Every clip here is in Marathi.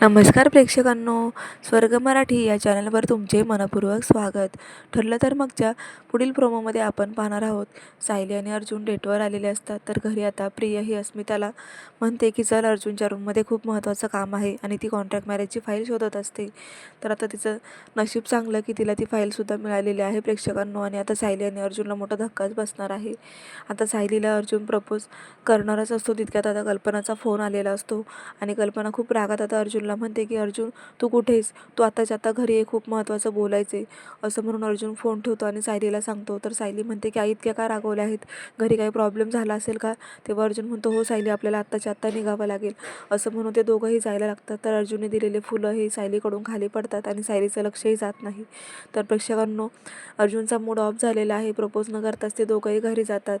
नमस्कार प्रेक्षकांनो स्वर्ग मराठी या चॅनलवर तुमचे मनपूर्वक स्वागत. ठरलं तर मगच्या पुढील प्रोमोमध्ये आपण पाहणार आहोत. सायली आणि अर्जुन डेटवर आलेले असतात तर घरी आता प्रिया ही अस्मिताला म्हणते की चल अर्जुनच्या रूममध्ये खूप महत्त्वाचं काम आहे आणि ती कॉन्ट्रॅक्ट मॅरेजची फाईल शोधत असते. तर आता तिचं नशीब चांगलं की तिला ती फाईलसुद्धा मिळालेली आहे प्रेक्षकांनो आणि आता सायली आणि अर्जुनला मोठा धक्काच बसणार आहे. आता सायलीला अर्जुन प्रपोज करणारच असतो तितक्यात आता कल्पनाचा फोन आलेला असतो आणि कल्पना खूप रागात आता अर्जुन अर्जुनला म्हणते की अर्जुन तू कुठेस? तू आत्ताच्या आता घरी ये खूप महत्त्वाचं बोलायचं आहे असं म्हणून अर्जुन फोन ठेवतो आणि सायलीला सांगतो. तर सायली म्हणते की आई इतक्या का रागवल्या आहेत? घरी काही प्रॉब्लेम झाला असेल का? तेव्हा अर्जुन म्हणतो हो सायली आपल्याला आत्ताच्या आत्ता निघावं लागेल. असं म्हणून ते दोघंही जायला लागतात. तर अर्जुनने दिलेले फुलं हे सायलीकडून खाली पडतात आणि सायलीचं लक्षही जात नाही. तर प्रेक्षकांनो अर्जुनचा मूड ऑफ झालेला आहे. प्रपोज न करताच ते दोघंही घरी जातात.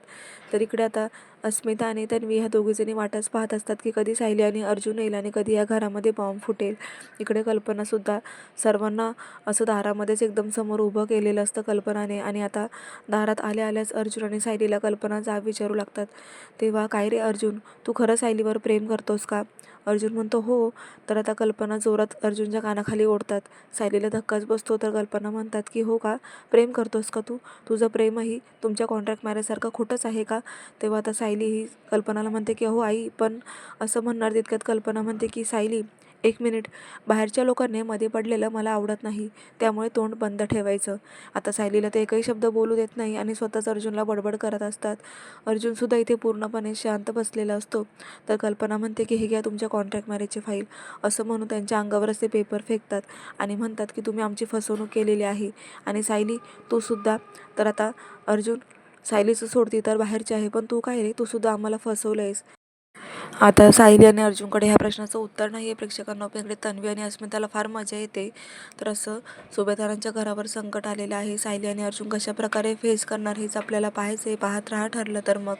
तर इकडे आता अस्मिता आणि तन्वी ह्या दोघीजणी वाटच पाहत असतात की कधी सायली आणि अर्जुन येईल आणि कधी या घरामध्ये बॉम्ब फुटेल. इकडे कल्पनासुद्धा सर्वांना असं दारामध्येच एकदम समोर उभं केलेलं असतं कल्पनाने. आणि आता दारात आल्या आल्याच अर्जुन आणि सायलीला कल्पना जाब विचारू लागतात. तेव्हा काय रे अर्जुन? तू खरं सायलीवर प्रेम करतोस का? अर्जुन म्हणतो हो. तर आता कल्पना जोरात अर्जुनच्या कानाखाली ओढतात. सायलीला धक्काच बसतो. तर कल्पना म्हणतात की हो का? प्रेम करतोस का तू? तुझं प्रेमही तुमच्या कॉन्ट्रॅक्ट मॅरेजसारखं खोटंच आहे का? तेव्हा आता सायली ही कल्पनाला म्हणते की हो आई पण असं म्हणणार तितक्यात कल्पना म्हणते की सायली एक मिनिट. बाहेरच्या लोकांनी मध्ये पडलेलं मला आवडत नाही. त्यामुळे तोंड बंद ठेवायचं. आता सायलीला ते एकही शब्द बोलू देत नाही आणि स्वतःच अर्जुनला बडबड करत असतात. अर्जुनसुद्धा इथे पूर्णपणे शांत बसलेला असतो. तर कल्पना म्हणते की हे घ्या तुमच्या कॉन्ट्रॅक्ट मॅरेजची फाईल असं म्हणून त्यांच्या अंगावरच ते पेपर फेकतात आणि म्हणतात की तुम्ही आमची फसवणूक केलेली आहे. आणि सायली तूसुद्धा तर आता अर्जुन सायलीचं सोडती तर बाहेरची आहे पण तू काय रे? तू सुद्धा आम्हाला फसवलं आहेस आता साहिली आणि अर्जुनकडे ह्या प्रश्नाचं उत्तर नाही आहे. प्रेक्षकांना पण इकडे तन्वी आणि अस्मिताला फार मजा येते. तर असं सुभेदारांच्या घरावर संकट आलेलं आहे. साहिली आणि अर्जुन कशा प्रकारे फेस करणार हेच आपल्याला पाहायचं आहे पाहत राहा ठरलं तर मग.